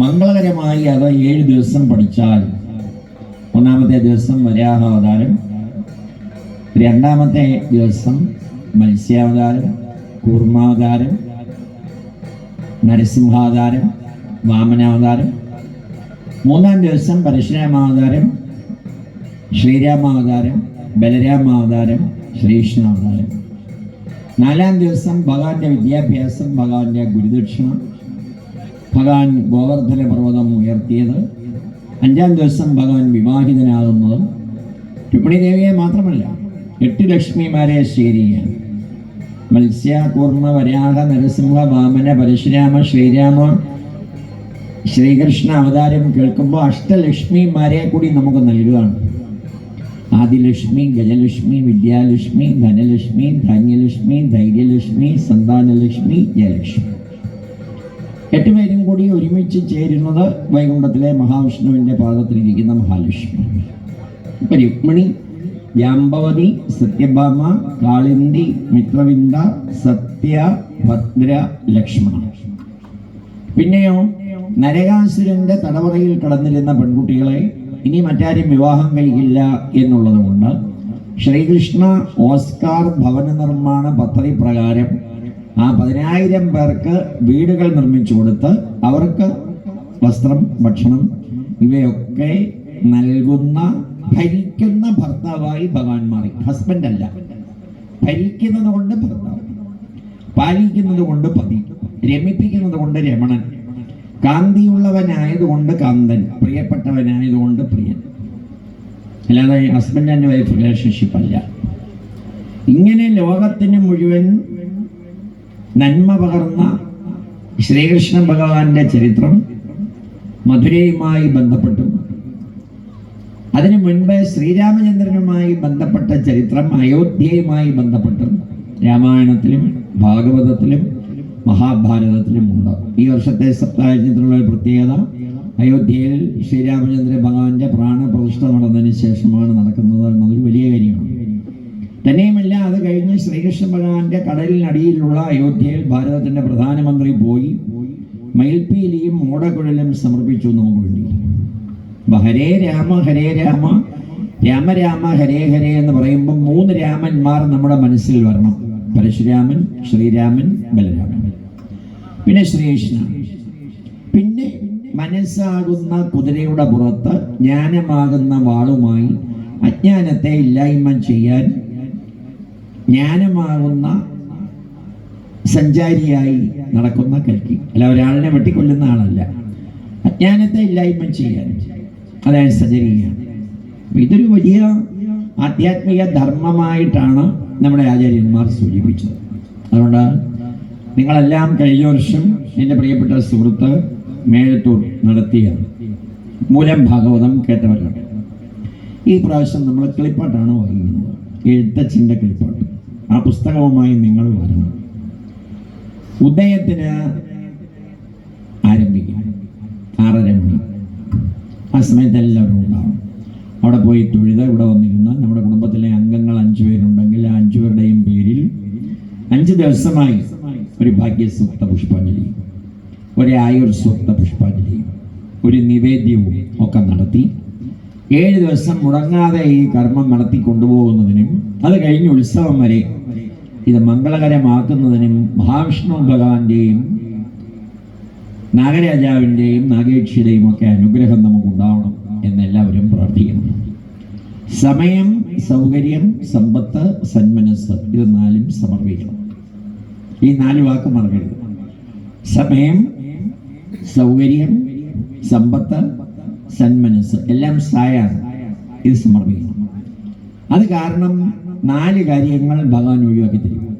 മംഗളകരമായി അത് ഏഴ് ദിവസം പഠിച്ചാൽ ഒന്നാമത്തെ ദിവസം വരാഹാവതാരം രണ്ടാമത്തെ ദിവസം മത്സ്യാവതാരം കൂർമാവതാരം നരസിംഹാവതാരം വാമനാവതാരം മൂന്നാം ദിവസം പരശുരാമാവതാരം ശ്രീരാമാവതാരം ബലരാമാവതാരം ശ്രീകൃഷ്ണാവതാരം. നാലാം ദിവസം ഭഗവാന്റെ വിദ്യാഭ്യാസം ഭഗവാന്റെ ഗുരുദക്ഷിണ ഭഗവാൻ ഗോവർദ്ധന പർവതം ഉയർത്തിയത് അഞ്ചാം ദിവസം ഭഗവാൻ വിവാഹിതനാകുന്നത് രുക്മിണി ദേവിയെ മാത്രമല്ല എട്ട് ലക്ഷ്മിമാരെ ശേരിയാണ് മത്സ്യ കൂർമ്മ വരാഹ നരസിംഹ വാമന പരശുരാമ ശ്രീരാമ ശ്രീകൃഷ്ണ അവതാരം കേൾക്കുമ്പോൾ അഷ്ടലക്ഷ്മിമാരെ കൂടി നമുക്ക് നൽകുകയാണ് ആദിലക്ഷ്മി ഗജലക്ഷ്മി വിദ്യാലക്ഷ്മി ധനലക്ഷ്മി ധാന്യലക്ഷ്മി ധൈര്യലക്ഷ്മി സന്താനലക്ഷ്മി ജയലക്ഷ്മി. എട്ടുപേരും കൂടി ഒരുമിച്ച് ചേരുന്നത് വൈകുണ്ഠത്തിലെ മഹാവിഷ്ണുവിന്റെ പാദത്തിലിരിക്കുന്ന മഹാലക്ഷ്മി. രുക്മിണി ജാമ്പവതി സത്യഭാമ കാളിന്തി മിത്രവിന്ദ സത്യ ഭദ്ര ലക്ഷ്മണ. പിന്നെയോ നരകാസുരന്റെ തടവറയിൽ കടന്നിരുന്ന പെൺകുട്ടികളെ ഇനി മറ്റാരും വിവാഹം കഴിക്കില്ല എന്നുള്ളതുകൊണ്ട് ശ്രീകൃഷ്ണ ഓസ്കാർ ഭവന നിർമ്മാണ പദ്ധതി പ്രകാരം ആ പതിനായിരം പേർക്ക് വീടുകൾ നിർമ്മിച്ചു കൊടുത്ത് അവർക്ക് വസ്ത്രം ഭക്ഷണം ഇവയൊക്കെ നൽകുന്ന ഭരിക്കുന്ന ഭർത്താവായി ഭഗവാൻ മാറി. ഹസ്ബൻഡ് അല്ല. ഭരിക്കുന്നത് കൊണ്ട് ഭർത്താവ് പാലിക്കുന്നത് കൊണ്ട് പതി രമിപ്പിക്കുന്നത് കൊണ്ട് രമണൻ കാന്തിയുള്ളവനായതുകൊണ്ട് കാന്തൻ പ്രിയപ്പെട്ടവനായതുകൊണ്ട് പ്രിയൻ. അല്ലാതെ ഹസ്ബൻഡ് ആൻഡ് വൈഫ് റിലേഷൻഷിപ്പ് അല്ല. ഇങ്ങനെ ലോകത്തിന് മുഴുവൻ നന്മ പകർന്ന ശ്രീകൃഷ്ണ ഭഗവാന്റെ ചരിത്രം മധുരയുമായി ബന്ധപ്പെട്ടും. അതിനു മുൻപ് ശ്രീരാമചന്ദ്രനുമായി ബന്ധപ്പെട്ട ചരിത്രം അയോധ്യയുമായി ബന്ധപ്പെട്ടും. രാമായണത്തിലും ഭാഗവതത്തിലും മഹാഭാരതത്തിലും ഉണ്ട്. ഈ വർഷത്തെ സപ്താഹത്തിലുള്ള ഒരു പ്രത്യേകത അയോധ്യയിൽ ശ്രീരാമചന്ദ്ര ഭഗവാന്റെ പ്രാണപ്രതിഷ്ഠ നടന്നതിന് ശേഷമാണ് നടക്കുന്നത് എന്നതൊരു വലിയ കാര്യമാണ്. തന്നെയുമല്ല അത് കഴിഞ്ഞ് ശ്രീകൃഷ്ണ ഭഗവാന്റെ കടലിനടിയിലുള്ള അയോധ്യയിൽ ഭാരതത്തിന്റെ പ്രധാനമന്ത്രി പോയി. മയിൽപ്പീലിയും ഓടക്കുഴലും സമർപ്പിച്ചു നമുക്ക് വേണ്ടി. ഹരേ രാമ ഹരേ രാമ രാമ രാമ ഹരേ ഹരേ എന്ന് പറയുമ്പോൾ മൂന്ന് രാമന്മാർ നമ്മുടെ മനസ്സിൽ വരണം. പരശുരാമൻ ശ്രീരാമൻ ബലരാമൻ. പിന്നെ ശ്രീകൃഷ്ണ. പിന്നെ മനസ്സാകുന്ന കുതിരയുടെ പുറത്ത് ജ്ഞാനമാകുന്ന വാളുമായി അജ്ഞാനത്തെ ഇല്ലായ്മ ചെയ്യാൻ ജ്ഞാനമാകുന്ന സഞ്ചാരിയായി നടക്കുന്ന കൽക്കി. അല്ല ഒരാളിനെ വെട്ടിക്കൊല്ലുന്ന ആളല്ല. അജ്ഞാനത്തെ ഇല്ലായ്മ ചെയ്യാൻ. സഞ്ചരിക്കുകയാണ് അപ്പൊ ഇതൊരു വലിയ ആധ്യാത്മിക ധർമ്മമായിട്ടാണ് നമ്മുടെ ആചാര്യന്മാർ സൂചിപ്പിച്ചത്. അതുകൊണ്ട് നിങ്ങളെല്ലാം കഴിഞ്ഞ വർഷം എന്റെ പ്രിയപ്പെട്ട സുഹൃത്ത് മേഴത്തൂർ നടത്തിയ മൂലം ഭാഗവതം കേട്ടവരാണ്. ഈ പ്രാവശ്യം നമ്മൾ കളിപ്പാട്ടാണ് വായിക്കുന്നത്. എഴുത്തച്ഛന്റെ കിളിപ്പാട്ട്. ആ പുസ്തകവുമായി നിങ്ങൾ വരണം. ഉദയത്തിന് ആരംഭിക്കും. ആറര മണി. ആ സമയത്ത് എല്ലാവരും ഉണ്ടാവും. അവിടെ പോയി തൊഴുത ഇവിടെ വന്നിരുന്ന നമ്മുടെ കുടുംബത്തിലെ അംഗങ്ങൾ അഞ്ചു പേരുണ്ടെങ്കിൽ ആ അഞ്ചു പേരുടെയും പേരിൽ അഞ്ച് ദിവസമായി ഒരു ഭാഗ്യസൂക്ത പുഷ്പാഞ്ജലി ഒരു ആയുർ സൂക്ത പുഷ്പാഞ്ജലി ഒരു നിവേദ്യവും ഒക്കെ നടത്തി ഏഴ് ദിവസം മുടങ്ങാതെ ഈ കർമ്മം നടത്തി കൊണ്ടുപോകുന്നതിനും അത് കഴിഞ്ഞ് ഉത്സവം വരെ ഇത് മംഗളകരമാക്കുന്നതിനും മഹാവിഷ്ണു ഭഗവാന്റെയും നാഗരാജാവിന്റെയും നാഗേക്ഷിയുടെയും ഒക്കെ അനുഗ്രഹം നമുക്കുണ്ടാവണം എന്നെല്ലാവരും പ്രാർത്ഥിക്കണം സമയം സൗകര്യം സമ്പത്ത് സന്മനസ് ഇത് നാലും സമർപ്പിക്കണം. ഈ നാല് വാക്ക് മറക്കരുത്. സമയം സൗകര്യം സമ്പത്ത് സന്മനസ് എല്ലാം സായാണ്. ഇത് സമർപ്പിക്കണം അത് കാരണം നാല് കാര്യങ്ങൾ ഭഗവാൻ ഒഴിവാക്കി തരും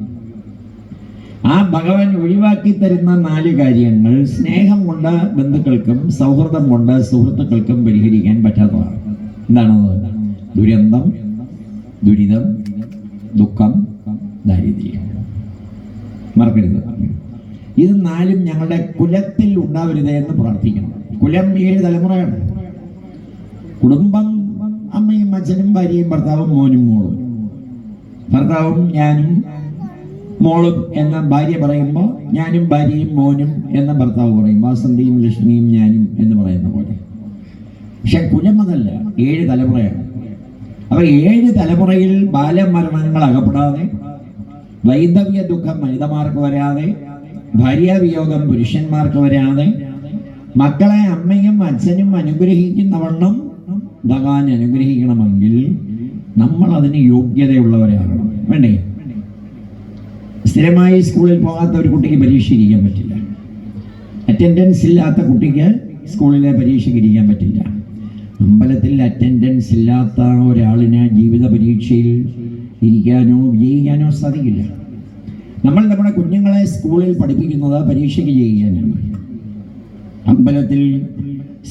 ആ ഭഗവാൻ ഒഴിവാക്കി തരുന്ന നാല് കാര്യങ്ങൾ സ്നേഹം കൊണ്ട് ബന്ധുക്കൾക്കും സൗഹൃദം കൊണ്ട് സുഹൃത്തുക്കൾക്കും പരിഹരിക്കാൻ പറ്റാത്തതാണ്. എന്താണത് ദുരന്തം ദുരിതം ദുഃഖം ദാരിദ്ര്യം. മറക്കരുത്. ഇത് നാലും ഞങ്ങളുടെ കുലത്തിൽ ഉണ്ടാവരുത് എന്ന് പ്രാർത്ഥിക്കണം. കുലം ഏഴ് തലമുറയാണ്. കുടുംബം അമ്മയും അച്ഛനും ഭാര്യയും ഭർത്താവും മോനും മോളും. ഭർത്താവും ഞാനും മോളും എന്ന ഭാര്യ പറയുമ്പോൾ ഞാനും ഭാര്യയും മോനും എന്ന ഭർത്താവ് പറയും. വാസന്തിയും ലക്ഷ്മിയും ഞാനും എന്ന് പറയുന്ന പോലെ. പക്ഷെ കുലം ഏഴ് തലമുറയാണ്. അപ്പൊ ഏഴ് തലമുറയിൽ ബാലമരണങ്ങൾ അകപ്പെടാതെ വൈദവ്യ ദുഃഖം വനിതമാർക്ക് വരാതെ ഭാര്യാവിയോഗം പുരുഷന്മാർക്ക് വരാതെ മക്കളെ അമ്മയും അച്ഛനും അനുഗ്രഹിക്കുന്നവണ്ണം ഭഗവാൻ അനുഗ്രഹിക്കണമെങ്കിൽ നമ്മൾ അതിന് യോഗ്യതയുള്ളവരാകണം. വേണ്ടേ? സ്ഥിരമായി സ്കൂളിൽ പോകാത്ത ഒരു കുട്ടിക്ക് പരീക്ഷ ഇരിക്കാൻ പറ്റില്ല. അറ്റൻഡൻസ് ഇല്ലാത്ത കുട്ടിക്ക് സ്കൂളിലെ പരീക്ഷയ്ക്ക് ഇരിക്കാൻ പറ്റില്ല. അമ്പലത്തിൽ അറ്റൻഡൻസ് ഇല്ലാത്ത ഒരാളിന് ജീവിത പരീക്ഷയിൽ ഇരിക്കാനോ വിജയിക്കാനോ സാധിക്കില്ല. നമ്മൾ നമ്മുടെ കുഞ്ഞുങ്ങളെ സ്കൂളിൽ പഠിപ്പിക്കുന്നത് പരീക്ഷയ്ക്ക് ജയിക്കാനാണ് അമ്പലത്തിൽ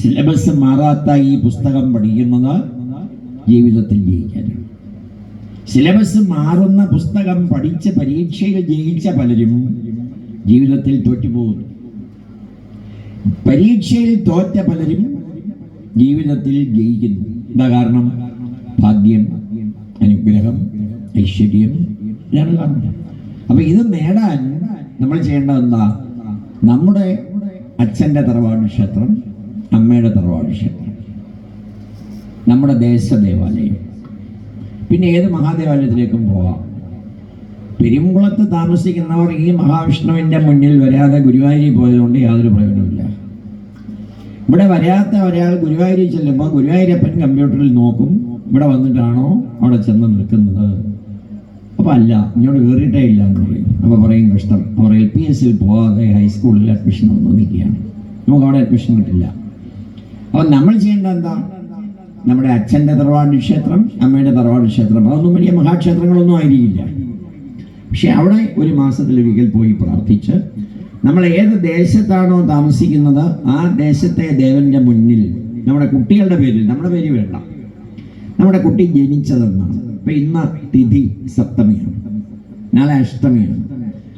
സിലബസ് മാറാത്ത ഈ പുസ്തകം പഠിക്കുന്നത് ജീവിതത്തിൽ ജയിക്കാനാണ്. സിലബസ് മാറുന്ന പുസ്തകം പഠിച്ച് പരീക്ഷയിൽ ജയിച്ച പലരും ജീവിതത്തിൽ തോറ്റുപോകുന്നു. പരീക്ഷയിൽ തോറ്റ പലരും ജീവിതത്തിൽ ജയിക്കുന്നു. എന്താ കാരണം? ഭാഗ്യം അനുഗ്രഹം ഐശ്വര്യം ഇതാണ് കാരണം അപ്പൊ ഇത് നേടാൻ നമ്മൾ ചെയ്യേണ്ടത് എന്താ? നമ്മുടെ അച്ഛന്റെ തറവാട് ക്ഷേത്രം അമ്മയുടെ തറവാട് ക്ഷേത്രം. നമ്മുടെ ദേശ ദേവാലയം പിന്നെ ഏത് മഹാദേവാലയത്തിലേക്കും പോവാം. പെരുംകുളത്ത് താമസിക്കുന്നവർ ഈ മഹാവിഷ്ണുവിന്റെ മുന്നിൽ വരാതെ ഗുരുവായൂരിൽ പോയതുകൊണ്ട് യാതൊരു പ്രയോജനമില്ല ഇവിടെ വരാത്ത ഒരാൾ ഗുരുവായൂരിൽ ചെല്ലുമ്പോൾ ഗുരുവായൂരപ്പൻ കമ്പ്യൂട്ടറിൽ നോക്കും ഇവിടെ വന്നിട്ടാണോ അവിടെ ചെന്ന് നിൽക്കുന്നത്? അപ്പോൾ അല്ല ഇങ്ങോട്ട് കയറിയിട്ടേ ഇല്ല എന്ന് പറയും. അപ്പോൾ പറയും കഷ്ടം അവർ എൽ പി എസിൽ പോകാതെ ഹൈസ്കൂളിൽ അഡ്മിഷൻ വന്ന് നിൽക്കുകയാണ്. നമുക്ക് അവിടെ അഡ്മിഷൻ കിട്ടില്ല. അപ്പോൾ നമ്മൾ ചെയ്യേണ്ടത് എന്താ? നമ്മുടെ അച്ഛന്റെ തറവാട് ക്ഷേത്രം അമ്മയുടെ തറവാട് ക്ഷേത്രം. അതൊന്നും വലിയ മഹാക്ഷേത്രങ്ങളൊന്നും ആയിരിക്കില്ല. പക്ഷെ അവിടെ ഒരു മാസത്തിലൊരിക്കൽ പോയി പ്രാർത്ഥിച്ച് നമ്മൾ ഏത് ദേശത്താണോ താമസിക്കുന്നത് ആ ദേശത്തെ ദേവന്റെ മുന്നിൽ നമ്മുടെ കുട്ടികളുടെ പേരിൽ നമ്മുടെ പേര് വേണ്ട. നമ്മുടെ കുട്ടി ജനിച്ചതെന്നാണ്. ഇപ്പൊ ഇന്ന് തിഥി സപ്തമിയാണ്. നാളെ അഷ്ടമിയാണ്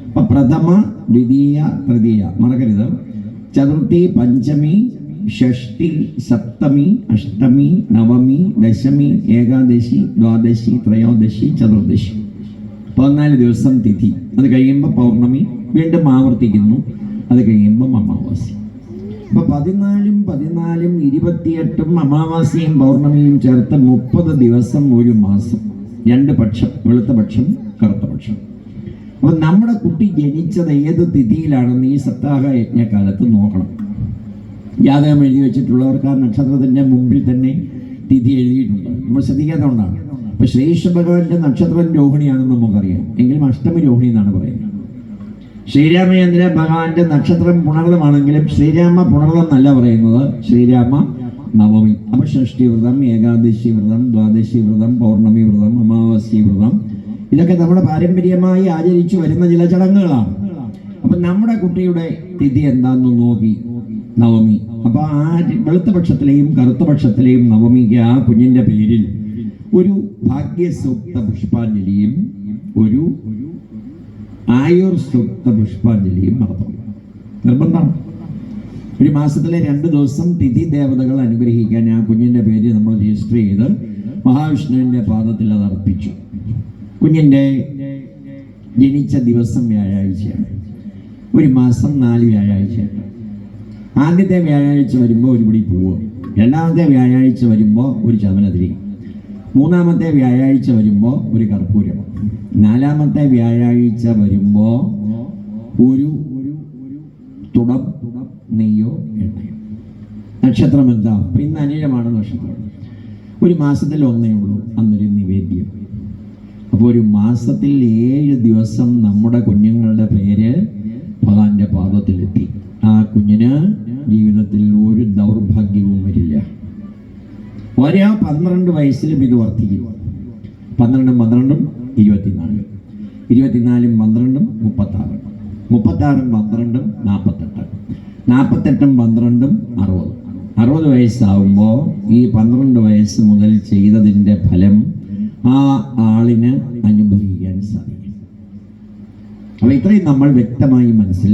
അപ്പൊ പ്രഥമ ദ്വിതീയ തൃതീയ. മറക്കരുത്. ചതുർത്ഥി പഞ്ചമി ഷഷ്ടി സപ്തമി അഷ്ടമി നവമി ദശമി ഏകാദശി ദ്വാദശി ത്രയോദശി ചതുർദശി. പതിനാല് ദിവസം തിഥി. അത് കഴിയുമ്പോൾ പൗർണമി വീണ്ടും ആവർത്തിക്കുന്നു. അത് കഴിയുമ്പോൾ അമാവാസി. അപ്പൊ പതിനാലും പതിനാലും ഇരുപത്തിയെട്ടും അമാവാസിയും പൗർണമിയും ചേർത്ത് മുപ്പത് ദിവസം ഒരു മാസം. രണ്ട് പക്ഷം വെളുത്ത പക്ഷം. കറുത്ത അപ്പൊ നമ്മുടെ കുട്ടി ജനിച്ചത് ഏത് തിഥിയിലാണെന്ന് ഈ സപ്താഹ യജ്ഞകാലത്ത് നോക്കണം. ജാതകം എഴുതി വെച്ചിട്ടുള്ളവർക്ക് ആ നക്ഷത്രത്തിന്റെ മുമ്പിൽ തന്നെ തിഥി എഴുതിയിട്ടുണ്ട്. നമ്മൾ ശ്രദ്ധിക്കാത്തതുകൊണ്ടാണ് അപ്പൊ ശ്രേഷ്ഠ ഭഗവാന്റെ നക്ഷത്രം രോഹിണിയാണെന്ന് നമുക്കറിയാം. എങ്കിലും അഷ്ടമി രോഹിണി എന്നാണ് പറയുന്നത്. ശ്രീരാമചന്ദ്ര ഭഗവാന്റെ നക്ഷത്രം പുണർദമാണെങ്കിലും ശ്രീരാമ പുണർദം എന്നല്ല പറയുന്നത്. ശ്രീരാമ നവമി. അപ്പൊ ഷഷ്ടി വ്രതം ഏകാദശി വ്രതം ദ്വാദശി വ്രതം പൗർണമി വ്രതം അമാവാസി വ്രതം ഇതൊക്കെ നമ്മുടെ പാരമ്പര്യമായി ആചരിച്ചു വരുന്ന ചില ചടങ്ങുകളാണ്. അപ്പൊ നമ്മുടെ കുട്ടിയുടെ തിഥി എന്താന്ന് നോക്കി നവമി. അപ്പൊ ആ വെളുത്ത പക്ഷത്തിലെയും കറുത്ത പക്ഷത്തിലെയും നവമിക്ക് ആ കുഞ്ഞിന്റെ പേരിൽ ഒരു ഭാഗ്യസൂക്ത പുഷ്പാഞ്ജലിയും ഒരു ആയുർ സൂക്ത പുഷ്പാഞ്ജലിയും നടത്തണം നിർബന്ധമാണ് ഒരു മാസത്തിലെ രണ്ട് ദിവസം തിഥി ദേവതകൾ അനുഗ്രഹിക്കാൻ ആ കുഞ്ഞിന്റെ പേര് നമ്മൾ രജിസ്റ്റർ ചെയ്ത് മഹാവിഷ്ണുവിന്റെ പാദത്തിൽ അത് അർപ്പിച്ചു. കുഞ്ഞിന്റെ ജനിച്ച ദിവസം വ്യാഴാഴ്ചയാണ്. ഒരു മാസം നാല് വ്യാഴാഴ്ചയാണ്. ആദ്യത്തെ വ്യാഴാഴ്ച വരുമ്പോൾ ഒരു പിടി പൂവ്. രണ്ടാമത്തെ വ്യാഴാഴ്ച വരുമ്പോൾ ഒരു ചവനതിരി. മൂന്നാമത്തെ വ്യാഴാഴ്ച വരുമ്പോൾ ഒരു കർപ്പൂരം. നാലാമത്തെ വ്യാഴാഴ്ച വരുമ്പോൾ ഒരു തുടം തുടം നെയ്യോ നക്ഷത്രം എന്താ? ഇന്ന് അനിഴമാണ് നക്ഷത്രം. ഒരു മാസത്തിൽ ഒന്നേ ഉള്ളൂ. അന്നൊരു നിവേദ്യം അപ്പോൾ ഒരു മാസത്തിൽ ഏഴ് ദിവസം നമ്മുടെ കുഞ്ഞുങ്ങളുടെ പേര് ഭഗവാന്റെ പാദത്തിലെത്തി. ആ കുഞ്ഞിന് ജീവിതത്തിൽ ഒരു ദൗർഭാഗ്യവും വരില്ല. ഓരോ പന്ത്രണ്ട് വയസ്സിലും ഇത് വർദ്ധിക്കും പന്ത്രണ്ടും പന്ത്രണ്ടും ഇരുപത്തിനാല്. ഇരുപത്തിനാലും പന്ത്രണ്ടും മുപ്പത്താറും. മുപ്പത്താറും പന്ത്രണ്ടും നാൽപ്പത്തെട്ട് നാൽപ്പത്തെട്ടും പന്ത്രണ്ടും അറുപത്. അറുപത് വയസ്സാവുമ്പോൾ ഈ പന്ത്രണ്ട് വയസ്സ് മുതൽ ചെയ്തതിന്റെ ഫലം ആ ആളിന് അനുഭവിക്കാൻ സാധിക്കും. അപ്പോൾ ഇത്രയും നമ്മൾ വ്യക്തമായി മനസ്സിൽ